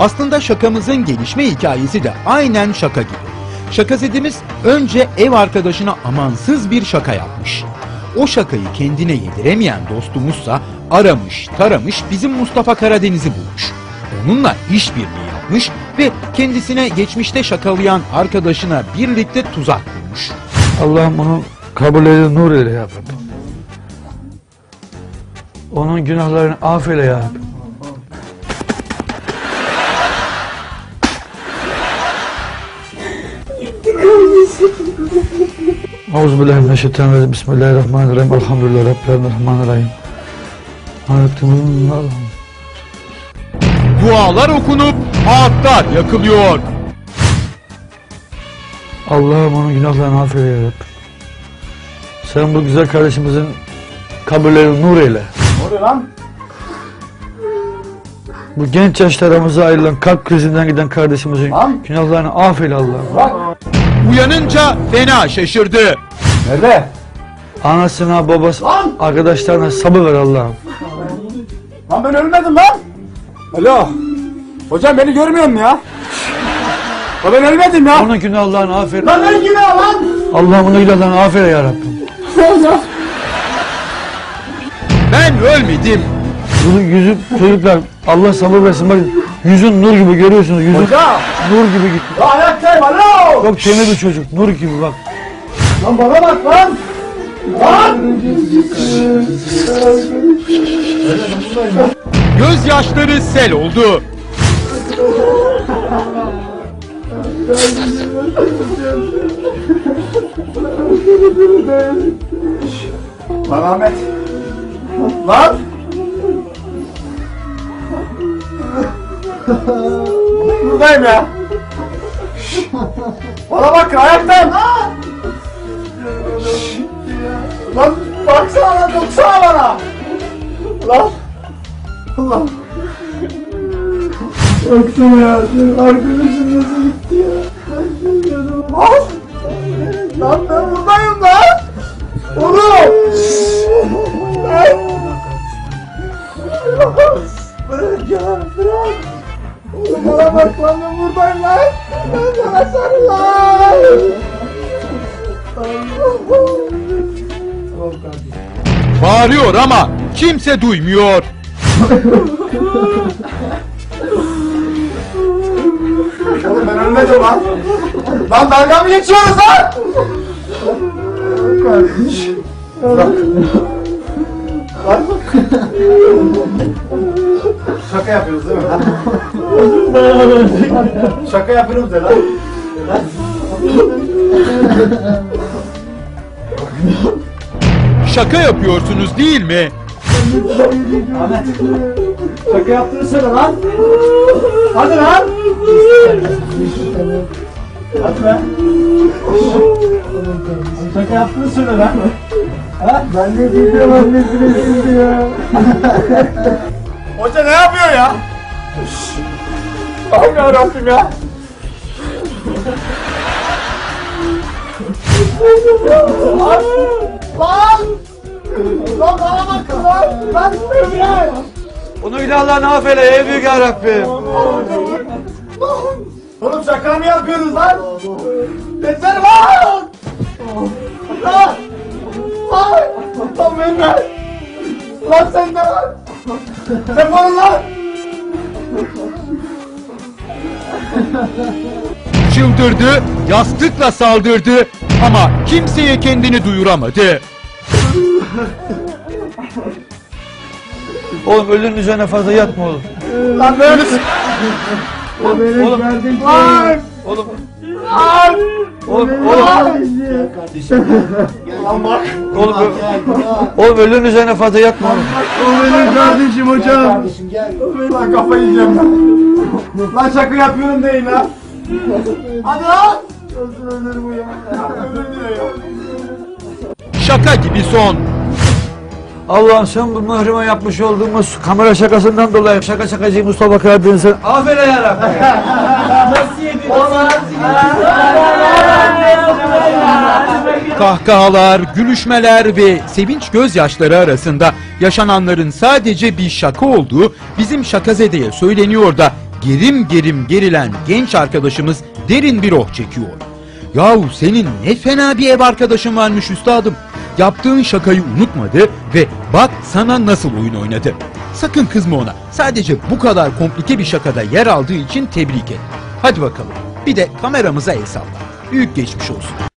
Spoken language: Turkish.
Aslında şakamızın gelişme hikayesi de aynen şaka gibi. Şakazedimiz önce ev arkadaşına amansız bir şaka yapmış. O şakayı kendine yediremeyen dostumuzsa aramış, taramış bizim Mustafa Karadeniz'i bulmuş. Onunla işbirliği yapmış ve kendisine geçmişte şakalayan arkadaşına birlikte tuzak kurmuş. Allah'ım onu kabul eyle, nur eyle ya. Onun günahlarını affeyle ya. Euzubillahimineşşeytanirracim. Bismillahirrahmanirrahim. Elhamdülillah Rabbil. Rahmanirrahim. Dualar okunup ağıtlar yakılıyor. Allah'ım onun günahlarını affeyle ya Rabbi. Sen bu güzel kardeşimizin kabirlerini nur eyle. Oluyor lan? Bu genç yaşlarımıza ayrılan kalp krizinden giden kardeşimizin Lan! günahlarını affeyle Allah'ım. Uyanınca fena şaşırdı. Nerede? Anasına, babası, Lan! arkadaşlarına sabır ver Allah'ım. Lan ben ölmedim lan. Alo. Hocam beni görmüyor musun ya? Lan ben ölmedim ya. Onun günahlarını affeyle. Lan ben yine lan. Allah'ım onun günahlarını affeyle ya Rabbim. Ben ölmedim. Yüzü, yüzü çocuklar Allah sabır versin bak yüzün nur gibi görüyorsunuz yüzün Hocam. nur gibi gitti. Ya ayaktayım alo. Çok temiz bir çocuk nur gibi bak. Lan bana bak lan. Lan. Gözyaşları sel oldu. Lan Ahmet. Lan. Buradayım ya. Bana bak ayaktayım. Lan baksana lan doksana bana. Lan. Allah. Baksana ya. Arkadaşım nasıl gitti ya. Lan. Lan ben buradayım lan. Oğlum! Lan! Bırak ya, bırak! Oğlum bana bak lan ben buradayım lan! Sana sarıl lan! Bağırıyor ama kimse duymuyor. Oğlum ben ölmedim lan! Lan dalga mı geçiyoruz lan? Kardeş. Bırak. Şaka yapıyoruz değil mi? Şaka yapıyoruz de lan. Şaka yapıyorsunuz değil mi? Ahmet. Şaka yaptığını söyle lan. Hadi lan. Hadi lan. Şaka yaptığını söyle lan. Ha? Ben ne diyeceğim annesine şimdi ya. Hoca ne yapıyor ya? Allah'ım ya Rabbim ya. Lan! Lan! Lan bana bakın lan! Lan Emre! Onun günahlarını affeyle ey büyük ya Rabbim. Oğlum şaka mı yapıyorsunuz lan? Yeter! Lan! Lan! Çıldırdı, yastıkla saldırdı ama kimseye kendini duyuramadı. Oğlum ölünün üzerine fazla yatma oğlum. Lan böyle Oğlum, Lan! oğlum, Lan! oğlum, oğlum, Lan bak! oğlum, oğlum ölünün üzerine fazla yatma oğlum. O benim kardeşim hocam. Lan kafayı yiyeceğim lan. Lan şaka yapıyorum değil lan. Hadi lan. Nasıl ölür bu ya? Ölür diyor ya. Şaka gibi son. Allah'ım sen bu mahruma yapmış olduğumuz kamera şakasından dolayı şaka şakacı Mustafa Karadeniz'e affeyle ya Rabbi. Kahkahalar, gülüşmeler ve sevinç gözyaşları arasında yaşananların sadece bir şaka olduğu bizim şakazedeye söyleniyor da gerim gerim gerilen genç arkadaşımız derin bir oh çekiyor. Yahu senin ne fena bir ev arkadaşın varmış üstadım. Yaptığın şakayı unutmadı ve bak sana nasıl oyun oynadı. Sakın kızma ona. Sadece bu kadar komplike bir şakada yer aldığı için tebrik et. Hadi bakalım. Bir de kameramıza el salla. Büyük geçmiş olsun.